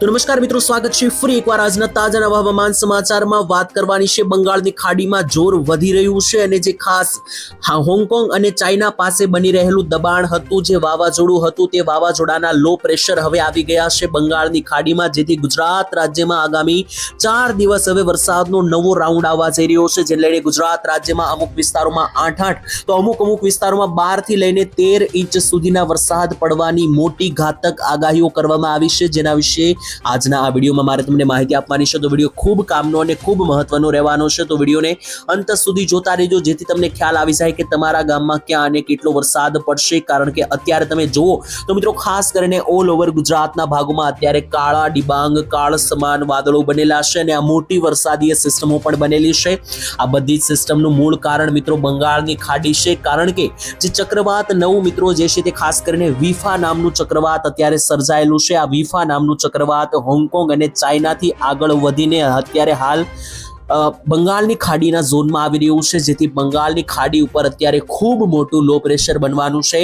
તો નમસ્કાર મિત્રો, સ્વાગત છે ફરી એકવાર આજના તાજા નવા હવામાન સમાચારમાં. વાત કરવાની છે બંગાળની ખાડીમાં જોર વધી રહ્યું છે અને જે ખાસ હોંગકોંગ અને ચાઇના પાસે બની રહેલું દબાણ હતું, જે વાવાઝોડું હતું, તે વાવાઝોડાના લો પ્રેશર હવે આવી ગયા છે બંગાળની ખાડીમાં, જેથી ગુજરાત રાજ્યમાં આગામી ચાર દિવસ હવે વરસાદનો નવો રાઉન્ડ આવવા જઈ રહ્યો છે. જે લઈને ગુજરાત રાજ્યમાં અમુક વિસ્તારોમાં આઠ આઠ તો અમુક અમુક વિસ્તારોમાં બારથી લઈને તેર ઇંચ સુધીના વરસાદ પડવાની મોટી ઘાતક આગાહીઓ કરવામાં આવી છે. જેના વિશે આજના આ વિડીયોમાં મારે તમને માહિતી આપવાની છે. તો વીડિયો ખૂબ કામનો અને ખૂબ મહત્વનો રહેવાનો છે. તો વિડીયોને અંત સુધી જોતા રહેજો. જેથી તમને ખ્યાલ આવી જાય કે તમારા ગામમાં ક્યાં અને કેટલો વરસાદ પડશે. કારણ કે અત્યારે તમે જુઓ તો મિત્રો, ખાસ કરીને ઓલ ઓવર ગુજરાતના ભાગોમાં અત્યારે કાળા ડિબાંગ, કાળ સમાન વાદળો બનેલા છે અને આ મોટી વરસાદીય સિસ્ટમો પણ બનેલી છે. આ બધી જ સિસ્ટમનું મૂળ કારણ મિત્રો બંગાળની ખાડી છે. કારણ કે જે ચક્રવાત નવું મિત્રો, જે છે તે ખાસ કરીને વિફા નામનું ચક્રવાત અત્યારે સર્જાયેલું છે. આ વિફા નામનું ચક્રવાત હોંગકોંગ અને ચાઇનાથી આગળ વધીને અત્યારે હાલ બંગાળની ખાડીના ઝોનમાં આવી રહ્યું છે, જેથી બંગાળની ખાડી ઉપર અત્યારે ખૂબ મોટું લો પ્રેશર બનવાનું છે.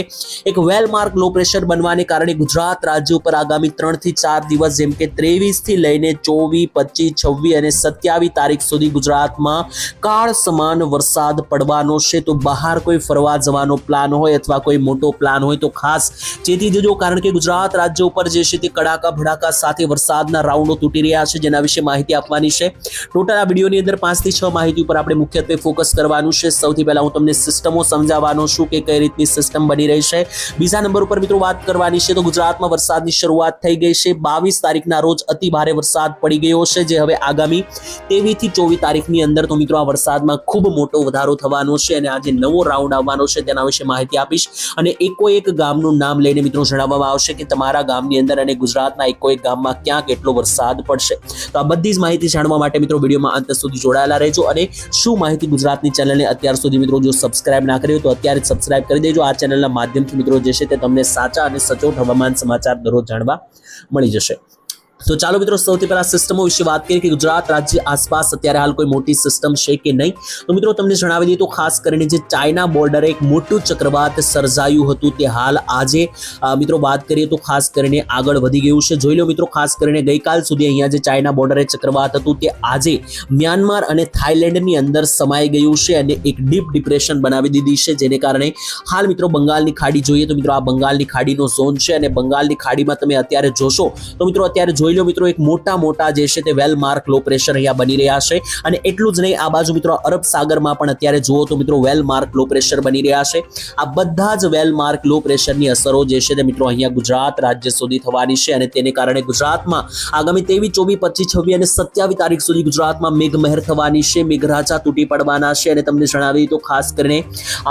એક વેલ માર્ક લો પ્રેશર બનવાને કારણે ગુજરાત રાજ્ય ઉપર આગામી ત્રણથી ચાર દિવસ, જેમ કે ત્રેવીસથી લઈને ચોવીસ, પચીસ, છવ્વીસ અને સત્યાવીસ તારીખ સુધી ગુજરાતમાં કાળ સમાન વરસાદ પડવાનો છે. તો બહાર કોઈ ફરવા જવાનો પ્લાન હોય અથવા કોઈ મોટો પ્લાન હોય તો ખાસ ચેતી જજો કારણ કે ગુજરાત રાજ્ય ઉપર જે છે તે કડાકા ભડાકા સાથે વરસાદના રાઉન્ડો તૂટી રહ્યા છે. જેના વિશે માહિતી આપવાની છે. ટોટલ આ વિડીયોની અંદર પાંચથી છ માહિતી ઉપર આપણે મુખ્યત્વે ફોકસ કરવાનું છે. સૌથી પહેલા હું તમને સિસ્ટમો સમજાવવાનો છું કે કઈ રીતની સિસ્ટમ બની રહી છે. બીજા નંબર ઉપર મિત્રો વાત કરવાની છે તો ગુજરાતમાં વરસાદની શરૂઆત થઈ ગઈ છે. બાવીસ તારીખના રોજ અતિ ભારે વરસાદ પડી ગયો છે, જે હવે આગામી તેવી થી ચોવીસ તારીખની અંદર તો મિત્રો આ વરસાદમાં ખૂબ મોટો વધારો થવાનો છે અને આજે નવો રાઉન્ડ આવવાનો છે. તેના વિશે માહિતી આપીશ અને એકો એક ગામનું નામ લઈને મિત્રો જણાવવામાં આવશે કે તમારા ગામની અંદર અને ગુજરાતના એકો એક ગામમાં ક્યાં કેટલો વરસાદ પડશે. તો આ બધી જ માહિતી જાણવા માટે મિત્રો વિડીયોમાં અંત સુધી જોડાયેલા રહેજો અને શું માહિતી ગુજરાતની ચેનલને અત્યાર સુધી મિત્રો જો સબસ્ક્રાઇબ ના કર્યો તો અત્યારે સબસ્ક્રાઇબ કરી દેજો. આ ચેનલના માધ્યમથી મિત્રો જે છે તે તમને સાચા અને સચોટ હવામાન સમાચાર દરરોજ જાણવા મળી જશે. તો ચાલો મિત્રો, સૌથી પહેલા સિસ્ટમો વિશે વાત કરીએ કે ગુજરાત રાજ્ય આસપાસ અત્યારે હાલ કોઈ મોટી સિસ્ટમ છે કે નહીં? તો મિત્રો, તમને જણાવી દઈએ તો ખાસ કરીને જે ચાઇના બોર્ડરે એક મોટું ચક્રવાત સર્જાયું હતું તે હાલ આજે મિત્રો, વાત કરીએ તો ખાસ કરીને આગળ વધી ગયું છે. જોઈ લો મિત્રો, ખાસ કરીને ગઈકાલ સુધી અહીંયા જે ચાઇના બોર્ડરે ચક્રવાત હતું તે આજે મ્યાનમાર અને થાઇલેન્ડની અંદર સમાઈ ગયું છે અને એક ડીપ ડિપ્રેશન બનાવી દીધી છે, જેને કારણે હાલ મિત્રો બંગાળની ખાડી જોઈએ તો મિત્રો આ બંગાળની ખાડીનો ઝોન છે અને બંગાળની ખાડીમાં તમે અત્યારે જોશો તો મિત્રો, અત્યારે જોઈ લો મિત્રો, એક મોટા મોટા જે છે તે વેલ માર્ક લો પ્રેશર અહીંયા બની રહ્યા છે. અને એટલું જ નહીં, આ બાજુ મિત્રો અરબ સાગરમાં પણ અત્યારે જુઓ તો મિત્રો વેલ માર્ક લો પ્રેશર બની રહ્યા છે. આ બધા જ વેલ માર્ક લો પ્રેશરની અસરો જે છે તે મિત્રો અહીંયા ગુજરાત રાજ્ય સુધી થવાની છે અને તેને કારણે ગુજરાતમાં આગામી તેવી ચોવીસ, પચીસ, છવ્વીસ અને સત્યાવીસ તારીખ સુધી ગુજરાતમાં મેઘમહેર થવાની છે, મેઘરાજા તૂટી પડવાના છે અને તમને જણાવી તો ખાસ કરીને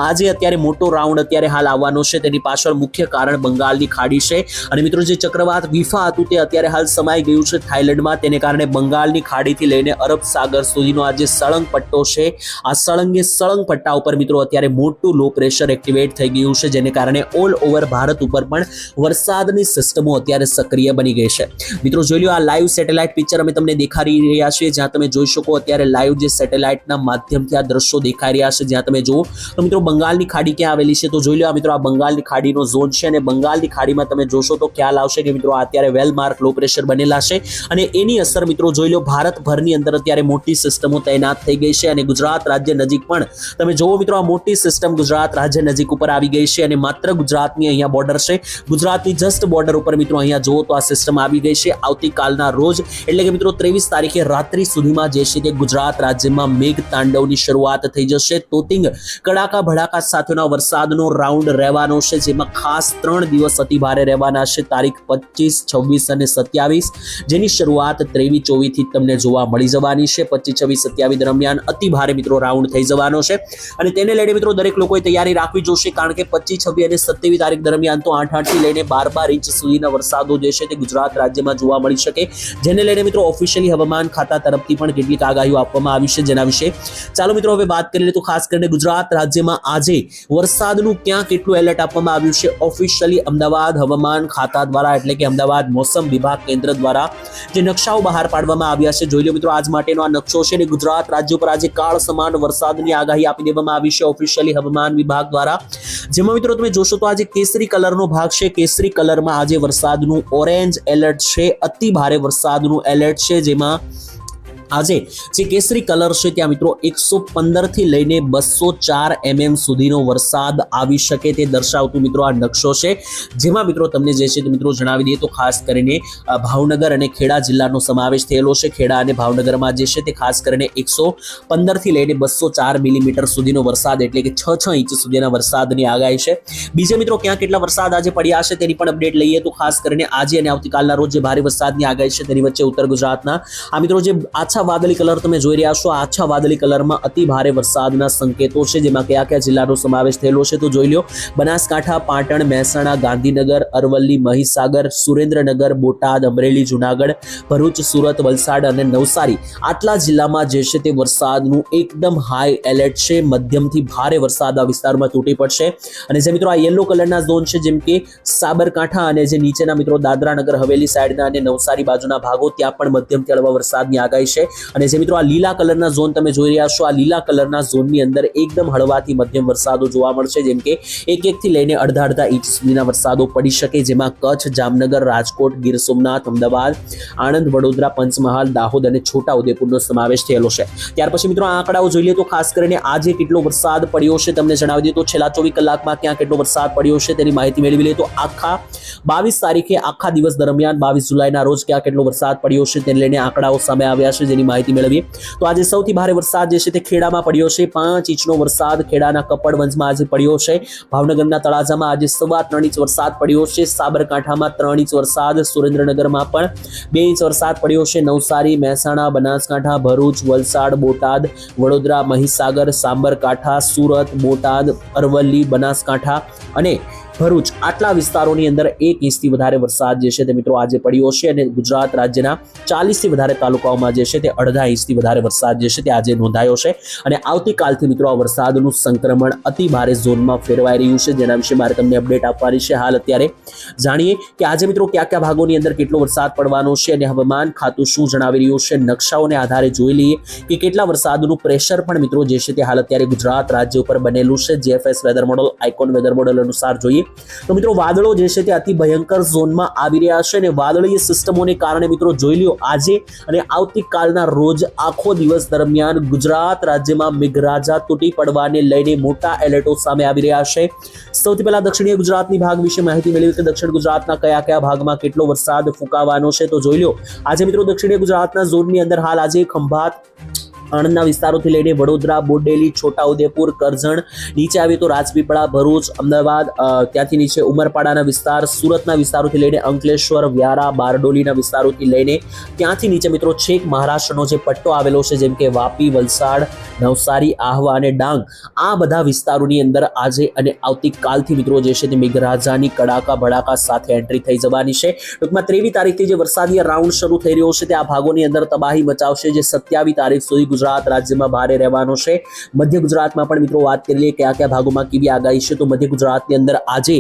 આજે અત્યારે મોટો રાઉન્ડ અત્યારે હાલ આવવાનો છે. તેની પાછળ મુખ્ય કારણ બંગાળની ખાડી છે. અને મિત્રો જે ચક્રવાત વિફા હતું તે અત્યારે હાલ સમાઈ ગયું છે થાઈલેન્ડમાં તેને કારણે બંગાળની ખાડીથી લઈને અરબ સાગર સુધીનો આ જે સળંગ પટ્ટો છે, આ સળંગે સળંગ પટ્ટા ઉપર મિત્રો અત્યારે મોટું લો પ્રેશર એક્ટિવેટ થઈ ગયું છે, જેને કારણે ઓલ ઓવર ભારત ઉપર પણ વરસાદની સિસ્ટમો અત્યારે સક્રિય બની ગઈ છે. મિત્રો જોઈ લો આ લાઈવ સેટેલાઇટ પિક્ચર અમે તમને દેખાડી રહ્યા છીએ, જ્યાં તમે જોઈ શકો અત્યારે લાઈવ જે સેટેલાઇટના માધ્યમથી આ દ્રશ્યો દેખાઈ રહ્યા છે. જ્યાં તમે જુઓ, તો મિત્રો બંગાળની ખાડી ક્યાં આવેલી છે? તો જોઈ લો આ મિત્રો આ બંગાળની ખાડીનો ઝોન છે અને બંગાળની ખાડીમાં તમે જોશો તો ખ્યાલ આવશે કે મિત્રો અત્યારે વેલ માર્ક લો પ્રેશર બનેલા છે. અને એની અસર મિત્રો જોઈ લો, ભારતભરની અંદર અત્યારે મોટી સિસ્ટમો તૈનાત થઈ ગઈ છે અને ગુજરાત રાજ્ય નજીક પણ તમે જુઓ મિત્રો, આ મોટી સિસ્ટમ ગુજરાત રાજ્ય નજીક ઉપર આવી ગઈ છે અને માત્ર ગુજરાતની અહીંયા બોર્ડર છે. ગુજરાતની જસ્ટ બોર્ડર ઉપર મિત્રો અહીંયા જુઓ તો આ સિસ્ટમ આવી ગઈ છે. આવતીકાલના રોજ, એટલે કે મિત્રો ત્રેવીસ તારીખે રાત્રિ સુધીમાં જે છે તે ગુજરાત રાજ્યમાં મેઘ તાંડવની શરૂઆત થઈ જશે. તોતિંગ, કડાકા ભડાકા સાથેના વરસાદનો રાઉન્ડ રહેવાનો છે, જેમાં ખાસ ત્રણ દિવસ અતિ રહેવાના છે. તારીખ પચીસ, છવ્વીસ અને સત્યાવીસ. જેની શરૂઆત ત્રેવીસ ચોવીસથી તમને જોવા મળી જવાની છે. પચીસ છવ્વીસ સત્યાવીસ દરમિયાન અતિ ભારે મિત્રો રાઉન્ડ થઈ જવાનો છે. અને તેને લઈને મિત્રો દરેક લોકોએ તૈયારી રાખવી જોશે, કારણ કે પચીસ છવ્વીસ અને સત્યાવીસ તારીખ દરમિયાન તો આઠ આઠથી લઈને બાર બાર ઇંચ સુધીના વરસાદો જે છે તે ગુજરાત રાજ્યમાં જોવા મળી શકે. જેને લઈને મિત્રો ઓફિશિયલી હવામાન ખાતા તરફથી પણ કેટલીક આગાહીઓ આપવામાં આવી છે જેના વિશે ચાલો મિત્રો હવે વાત કરી લઈએ તો ખાસ કરીને ગુજરાત રાજ્યમાં આજે વરસાદનું ક્યાં કેટલું એલર્ટ આપવામાં આવ્યું છે? ઓફિશિયલી અમદાવાદ હવામાન ખાતા દ્વારા એટલે કે અમદાવાદ મોસમ વિભાગ કેન્દ્ર દ્વારા જે નકશાઓ બહાર પાડવામાં આવ્યા છે. જોઈ લો મિત્રો, આજ માટેનો આ નકશો છે અને ગુજરાત રાજ્ય પર આજે કાળ સમાન વરસાદની આગાહી આપી દેવામાં આવી છે ઓફિશિયલી હવામાન વિભાગ દ્વારા. જેમાં મિત્રો તમે જોશો તો આજે કેસરી કલરનો ભાગ છે. કેસરી કલરમાં આજે વરસાદનું ઓરેન્જ એલર્ટ છે. અતિ ભારે વરસાદનું એલર્ટ છે. જેમાં આજે જે કેસરી કલર છે ત્યાં મિત્રો એકસો થી લઈને બસો ચાર એમએમ સુધીનો વરસાદ આવી શકે તે દર્શાવતું મિત્રો આ નકશો છે. જેમાં મિત્રો તમને જે છે તે મિત્રો જણાવી દઈએ તો ખાસ કરીને ભાવનગર અને ખેડા જિલ્લાનો સમાવેશ થયેલો છે. ખેડા અને ભાવનગરમાં જે છે તે ખાસ કરીને એકસો થી લઈને બસો ચાર મિલીમીટર સુધીનો વરસાદ એટલે કે છ છ ઇંચ સુધીના વરસાદની આગાહી છે. બીજે મિત્રો ક્યાં કેટલા વરસાદ આજે પડ્યા છે તેની પણ અપડેટ લઈએ તો ખાસ કરીને આજે અને આવતીકાલના રોજ જે ભારે વરસાદની આગાહી છે તેની વચ્ચે ઉત્તર ગુજરાતના. આ મિત્રો જે આછા વાદળી કલર તમે જોઈ રહ્યા છો. આછા વાદળી કલરમાં અતિ ભારે વરસાદના સંકેતો છે, જેમાં કયા કયા જિલ્લાનો સમાવેશ થયેલો છે તો જોઈ લો બનાસકાંઠા, પાટણ, મહેસાણા, ગાંધીનગર, અરવલ્લી, મહીસાગર, સુરેન્દ્રનગર, બોટાદ, અમરેલી, જુનાગઢ, ભરૂચ, સુરત, વલસાડ અને નવસારી. આટલા જિલ્લામાં જે છે તે વરસાદનું એકદમ હાઈ એલર્ટ છે. મધ્યમથી ભારે વરસાદ આ વિસ્તારમાં તૂટી પડશે. અને જે મિત્રો આ યલો કલરના ઝોન છે, જેમ કે સાબરકાંઠા અને જે નીચેના મિત્રો દાદરા નગર, હવેલી સાઈડના અને નવસારી બાજુના ભાગો, ત્યાં પણ મધ્યમથી હળવા વરસાદની આગાહી છે. અને જે મિત્રો આ લીલા કલરના ઝોન તમે જોઈ રહ્યા છો, આ લીલા કલરના ઝોનની અંદર એકદમ હળવાથી મધ્યમ વરસાદો જોવા મળશે, જેમ કે એક એક થી લઈને અડધા અડધા ઇંચ સુધીના વરસાદો પડી શકે, જેમાં કચ્છ, જામનગર, રાજકોટ, ગીર સોમનાથ, અમદાવાદ, આણંદ, વડોદરા, પંચમહાલ, દાહોદ અને છોટા ઉદેપુરનો સમાવેશ થયેલો છે. ત્યાર પછી મિત્રો આ આંકડાઓ જોઈ લઈએ તો ખાસ કરીને આજે કેટલો વરસાદ પડ્યો છે તમને જણાવી દઈએ તો છેલ્લા ચોવીસ કલાકમાં ક્યાં કેટલો વરસાદ પડ્યો છે તેની માહિતી મેળવી લઈએ તો આખા બાવીસ તારીખે આખા દિવસ દરમિયાન બાવીસ જુલાઈના રોજ ક્યાં કેટલો વરસાદ પડ્યો છે તેને લઈને આંકડાઓ સામે આવ્યા છે જેની માહિતી મેળવીએ. તો આજે સૌથી ભારે વરસાદ જે છે તે ખેડામાં પડ્યો છે. પાંચ ઇંચનો વરસાદ ખેડાના કપડવંજમાં આજે પડ્યો છે. ભાવનગરના તળાજામાં આજે સવા ત્રણ ઇંચ વરસાદ પડ્યો છે. સાબરકાંઠામાં ત્રણ ઇંચ વરસાદ. સુરેન્દ્રનગરમાં પણ બે ઇંચ વરસાદ પડ્યો છે. નવસારી, મહેસાણા, બનાસકાંઠા, ભરૂચ, વલસાડ, બોટાદ, વડોદરા, મહીસાગર, સાબરકાંઠા, સુરત, બોટાદ, અરવલ્લી, બનાસકાંઠા અને ભરૂચ આટલા વિસ્તારોની અંદર એક ઇંચથી વધારે વરસાદ જે છે તે મિત્રો આજે પડ્યો છે અને ગુજરાત રાજ્યના ચાલીસથી વધારે તાલુકાઓમાં જે છે તે અડધા ઇંચથી વધારે વરસાદ જે છે તે આજે નોંધાયો છે. અને આવતીકાલથી મિત્રો આ વરસાદનું સંક્રમણ અતિ ભારે ઝોનમાં ફેરવાઈ રહ્યું છે. જેના વિશે મારે તમને અપડેટ આપવાની છે હાલ અત્યારે. જાણીએ કે આજે મિત્રો કયા કયા ભાગોની અંદર કેટલો વરસાદ પડવાનો છે અને હવામાન ખાતું શું જણાવી રહ્યું છે? નકશાઓને આધારે જોઈ લઈએ કે કેટલા વરસાદનું પ્રેશર પણ મિત્રો જે છે તે હાલ અત્યારે ગુજરાત રાજ્ય ઉપર બનેલું છે. GFS weather model ICON weather model અનુસાર જોઈએ તો મિત્રો, વાદળો જે છે તે અતિ ભયંકર ઝોનમાં આવી રહ્યા છે અને વાદળીય સિસ્ટમોને કારણે મિત્રો, જોઈ લ્યો, આજે અને આવતીકાલના રોજ આખો દિવસ દરમિયાન ગુજરાત રાજ્યમાં મેઘરાજા તૂટી પડવાને લઈને મોટા એલર્ટો સામે આવી રહ્યા છે. સૌથી પહેલા દક્ષિણીય ગુજરાતની ભાગ વિશે માહિતી મેળવી કે દક્ષિણ ગુજરાતના કયા કયા ભાગમાં કેટલો વરસાદ ફૂંકાવાનો છે તો જોઈ લો આજે મિત્રો, દક્ષિણીય ગુજરાતના ઝોનની અંદર હાલ આજે ખંભાત આણંદના વિસ્તારોથી લઈને વડોદરા, બોડેલી, છોટાઉદેપુર, કરજણ, નીચે આવી તો રાજપીપળા, ભરૂચ, અમદાવાદ ત્યાંથી નીચે ઉમરપાડાના વિસ્તાર, સુરતના વિસ્તારોથી લઈને અંકલેશ્વર, વ્યારા, બારડોલીના વિસ્તારોથી લઈને ત્યાંથી નીચે મિત્રો છેક મહારાષ્ટ્રનો જે પટ્ટો આવેલો છે, જેમ કે વાપી, વલસાડ, નવસારી, આહવા અને ડાંગ, આ બધા વિસ્તારોની અંદર આજે અને આવતીકાલથી મિત્રો જે છે તે મેઘરાજાની કડાકા ભડાકા સાથે એન્ટ્રી થઈ જવાની છે. ટૂંકમાં ત્રેવીસ તારીખથી જે વરસાદી રાઉન્ડ શરૂ થઈ રહ્યો છે, તે આ ભાગોની અંદર તબાહી મચાવશે, જે સત્યાવીસ તારીખ સુધી ગુજરાત રાજ્યમાં ભારે રહેવાનો છે. મધ્ય ગુજરાતમાં પણ મિત્રો વાત કરી લઈએ કયા કયા ભાગોમાં કેવી આગાહી છે, તો મધ્ય ગુજરાતની અંદર આજે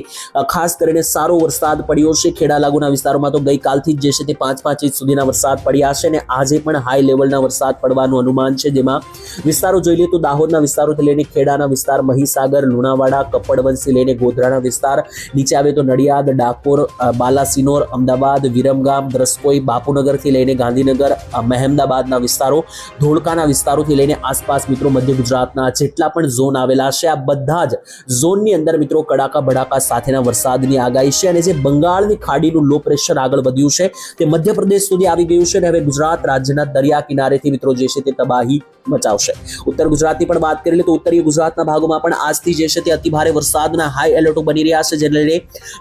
ખાસ કરીને સારો વરસાદ પડ્યો છે. ખેડા લાગુના વિસ્તારોમાં તો ગઈકાલથી જ જે છે તે પાંચ પાંચ ઇંચ સુધીના વરસાદ પડ્યા છે અને આજે પણ હાઈ લેવલના વરસાદ પડવાનું અનુમાન છે. જેમાં વિસ્તારો જોઈ લઈએ તો દાહોદના વિસ્તારોથી લઈને ખેડાના વિસ્તાર, મહીસાગર, લુણાવાડા, કપડવંશી લઈને ગોધરાના વિસ્તાર, નીચે આવે તો નડિયાદ, ડાકોર બાલાસિનોર, અમદાવાદ, વિરમગામ દ્રસ્કોઈ બાપુનગરથી લઈને ગાંધીનગર મહેમદાબાદના વિસ્તારો, ધોળકાના વિસ્તારોથી લઈને આસપાસ મિત્રો મધ્ય ગુજરાતના જેટલા પણ ઝોન આવેલા છે, આ બધા જ ઝોનની અંદર મિત્રો કડાકા ભડાકા સાથેના વરસાદની આગાહી છે અને જે બંગાળની ખાડીનું લો પ્રેશર આગળ વધ્યું છે તે મધ્યપ્રદેશ સુધી આવી ગયું છે અને હવે ગુજરાત રાજ્યના દરિયા કિનારેથી મિત્રો જે છે તે તબાહી મચાવશે. ઉત્તર ગુજરાતની પણ વાત કરી લે તો ઉત્તરીય ગુજરાતના ભાગોમાં પણ આજથી જે છે તે અતિભારે વરસાદના હાઈ એલર્ટો બની રહ્યા છે, જેને લઈને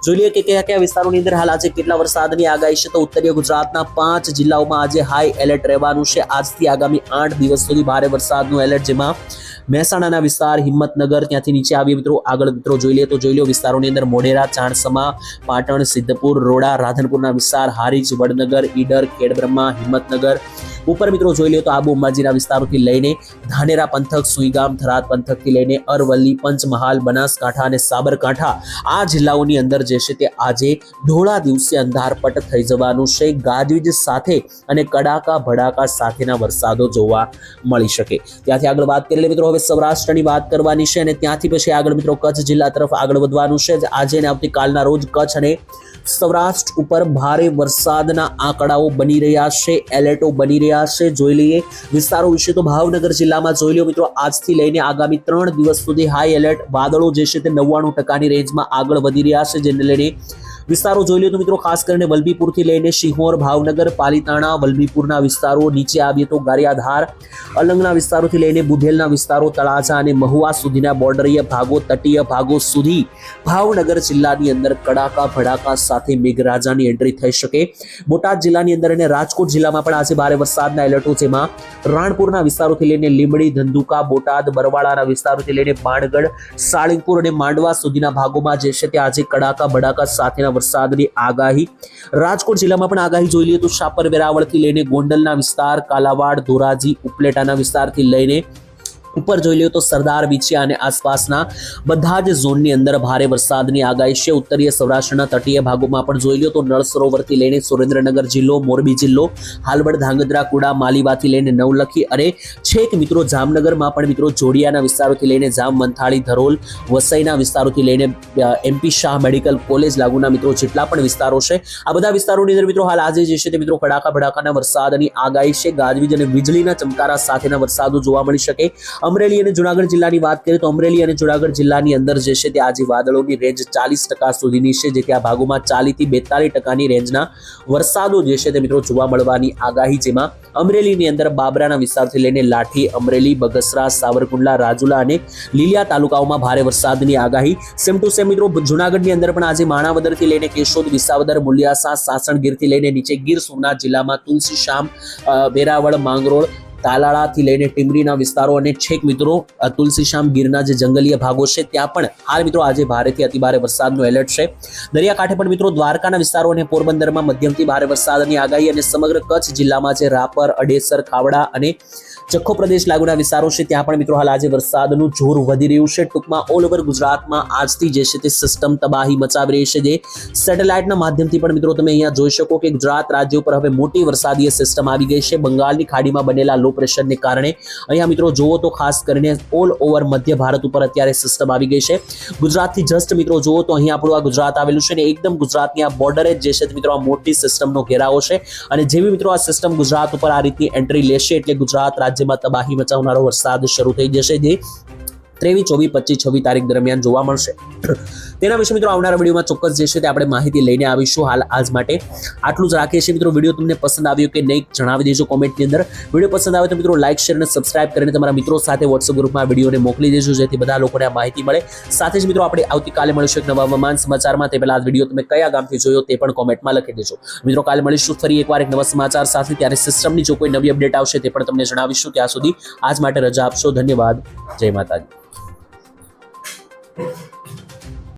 જોઈ લઈએ કે કયા કયા વિસ્તારોની અંદર હાલ આજે કેટલા વરસાદની આગાહી છે તો ઉત્તરીય ગુજરાતના પાંચ જિલ્લાઓમાં આજે હાઈ એલર્ટ રહેવાનું છે. આજથી આગામી આઠ દિવસ સુધી ભારે વરસાદનું એલર્ટ જેમાં મહેસાણાના વિસ્તાર, હિંમતનગર, ત્યાંથી નીચે આવીએ મિત્રો. આગળ મિત્રો જોઈ લઈએ તો જોઈ લો વિસ્તારોની અંદર મોઢેરા, ચાણસમા, પાટણ, સિદ્ધપુર, રોડા, રાધનપુરના વિસ્તાર, હારીજ, વડનગર, ઈડર, ખેડબ્રહ્મા, હિંમતનગર ઉપર મિત્રો જોઈ લો તો આબુ અંબાજીના વિસ્તારોથી લઈને ધાનેરા પંથક, સુઈગામ, થરાદ પંથકથી લઈને અરવલ્લી, પંચમહાલ, બનાસકાંઠા અને સાબરકાંઠા આ જિલ્લાઓની અંદર જે છે તે આજે ધોળા દિવસે અંધારપટ થઈ જવાનું છે. ગાજવીજ સાથે અને કડાકા, ભડાકા સાથેના વરસાદો જોવા મળી શકે. ત્યાંથી આગળ વાત કરી લે મિત્રો, હવે સૌરાષ્ટ્રની વાત કરવાની છે અને ત્યાંથી પછી આગળ મિત્રો કચ્છ જિલ્લા તરફ આગળ વધવાનું છે. આજે અને આવતીકાલના રોજ કચ્છ અને સૌરાષ્ટ્ર ઉપર ભારે વરસાદના આંકડાઓ બની રહ્યા છે. એલર્ટો બની રહ્યા છે, જોઈ લઈએ. વિસ્તારો વિશે તો ભાવનગર જિલ્લામાં જોઈ લો મિત્રો, આજથી લઈને આગામી ત્રણ દિવસ સુધી હાઈ એલર્ટ વાદળો જે છે તે નવ્વાણું ટકાની રેન્જમાં આગળ વધી રહ્યા છે, જેને લઈને વિસ્તારો જોઈ લો તો મિત્રો, ખાસ કરીને વલભીપુરથી લઈને સિંહોર ભાવનગર, પાલીતાણા, વલભીપુરના વિસ્તારો, નીચે આવીએ તો ગારિયાધાર, અલંગના વિસ્તારોથી લઈને બુધેલના વિસ્તારો, તળાજા અને મહુવા સુધીના બોર્ડરીય ભાગો, તટીય ભાગો સુધી ભાવનગર જિલ્લાની અંદર કડાકા, ભડાકા સાથે મેઘરાજાની એન્ટ્રી થઈ શકે. બોટાદ જિલ્લાની અંદર અને રાજકોટ જિલ્લામાં પણ આજે ભારે વરસાદના એલર્ટો જેમાં રાણપુરના વિસ્તારોથી લઈને લીંબડી, ધંધુકા, બોટાદ, બરવાળાના વિસ્તારોથી લઈને માણગઢ, સાળીંગપુર અને માંડવા સુધીના ભાગોમાં જે છે તે આજે કડાકા, ભડાકા સાથેના વરસાદની આગાહી. રાજકોટ જિલ્લામાં પણ આગાહી જોઈ લઈએ તો શાપર વેરાવળથી લઈને ગોંડલના વિસ્તાર, કાલાવાડ, ધોરાજી, ઉપલેટાના વિસ્તારથી લઈને ઉપર જોઈ લઈએ તો સરદાર વિછિયા અને આસપાસના બધા જ ઝોનની અંદર ભારે વરસાદની આગાહી છે. ઉત્તરીય સૌરાષ્ટ્રના તટીય ભાગોમાં પણ જોઈ લો તો નળ સરોવરથી લઈને સુરેન્દ્રનગર જિલ્લો, મોરબી જિલ્લો, હાલવડ, ધાંગધ્રા, કુડા, માલીવાથી લઈને નવલખી અને છેક મિત્રો જામનગરમાં પણ મિત્રો જોડિયાના વિસ્તારોથી લઈને જામ મંથાળી ધરોલ, વસઈના વિસ્તારોથી લઈને એમપી શાહ મેડિકલ કોલેજ લાગુના મિત્રો જેટલા પણ વિસ્તારો છે. આ બધા વિસ્તારોની અંદર મિત્રો હાલ આજે જે છે તે મિત્રો કડાકા ભડાકાના વરસાદની આગાહી છે. ગાજવીજ અને વીજળીના ચમકારા સાથેના વરસાદો જોવા મળી શકે. અમરેલી અને જુનાગઢ જિલ્લાની વાત કરીએ તો અમરેલી અને જુનાગઢ જિલ્લાની અંદર જે છે તે આજે વાદળોની રેન્જ ચાલીસ ટકા સુધીની છે, જે કે આ ભાગોમાં ચાલીસથી બેતાલીસ ટકાની રેન્જના વરસાદો જે છે તે મિત્રો જોવા મળવાની આગાહી જેમાં અમરેલીની અંદર બાબરાના વિસ્તારથી લઈને લાઠી, અમરેલી, બગસરા, સાવરકુંડલા, રાજુલા અને લીલિયા તાલુકાઓમાં ભારે વરસાદની આગાહી. સેમ ટુ સેમ મિત્રો, જુનાગઢની અંદર પણ આજે માણાવદરથી લઈને કેશોદ, વિસાવદર મુલિયાસા સાસણગીરથી લઈને નીચે ગીર સોમનાથ જિલ્લામાં તુલસી શ્યામ વેરાવળ, માંગરોળ તાલાળાથી લઈને ટીમરીના વિસ્તારો અને છેક મિત્રો તુલસીશ્યામ ગીરના જે જંગલીય ભાગો છે, ત્યાં પણ હાલ મિત્રો આજે ભારેથી અતિભારે વરસાદનો એલર્ટ છે. દરિયાકાંઠે પણ મિત્રો દ્વારકાના વિસ્તારો અને પોરબંદરમાં મધ્યમથી ભારે વરસાદની આગાહી અને સમગ્ર કચ્છ જિલ્લામાં જે રાપર, અડેસર, ખાવડા અને ચખ્ખો પ્રદેશ લાગુના વિસ્તારો છે, ત્યાં પણ મિત્રો હાલ આજે વરસાદનું જોર વધી રહ્યું છે. ટૂંકમાં ઓલ ઓવર ગુજરાતમાં આજથી જે છે તે સિસ્ટમ તબાહી મચાવી રહી છે, જે સેટેલાઇટના માધ્યમથી પણ મિત્રો તમે અહીંયા જોઈ શકો કે ગુજરાત રાજ્ય ઉપર હવે મોટી વરસાદીય સિસ્ટમ આવી ગઈ છે. બંગાળની ખાડીમાં બનેલા લો પ્રેશરને કારણે અહીંયા મિત્રો જુઓ તો ખાસ કરીને ઓલ ઓવર મધ્ય ભારત ઉપર અત્યારે સિસ્ટમ આવી ગઈ છે. ગુજરાતથી જસ્ટ મિત્રો જુઓ તો અહીંયા આપણું આ ગુજરાત આવેલું છે ને એકદમ ગુજરાતની આ બોર્ડરે જે છે મિત્રો આ મોટી સિસ્ટમનો ઘેરાવો છે. અને જેવી મિત્રો આ સિસ્ટમ ગુજરાત ઉપર આ રીતની એન્ટ્રી લેશે એટલે ગુજરાત રાજ્યમાં તબાહી મચાવનારો વરસાદ શરૂ થઈ જશે જે ત્રેવીસ, ચોવીસ, પચીસ, છવ્વીસ તારીખ દરમિયાન જોવા મળશે. તેના વિશે મિત્રો આવનારા વિડીયોમાં ચોક્કસ જે છે તે આપણે માહિતી લઈને આવીશું હાલ આજ માટે. આટલું જ રાખીએ છીએ મિત્રો. વીડિયો તમને પસંદ આવ્યો કે નહીં જણાવી દેજો કોમેન્ટની અંદર. વીડિયો પસંદ આવે તો મિત્રો લાઇક શેર અને સબસ્ક્રાઇબ કરીને તમારા મિત્રો સાથે વોટ્સઅપ ગ્રુપમાં વિડીયોને મોકલી દેજો, જેથી બધા લોકોને આ માહિતી મળે. સાથે જ મિત્રો આપણે આવતીકાલે મળીશું એક નવા હવામાન સમાચારમાં. તે પહેલાં આ વીડિયો તમે કયા ગામથી જોયો તે પણ કોમેન્ટમાં લખી દેજો. મિત્રો કાલે મળીશું ફરી એકવાર એક નવા સમાચાર સાથે. ત્યારે સિસ્ટમની જો કોઈ નવી અપડેટ આવશે તે પણ તમને જણાવીશું. ત્યાં સુધી આજ માટે રજા આપશો. ધન્યવાદ. જય માતાજી.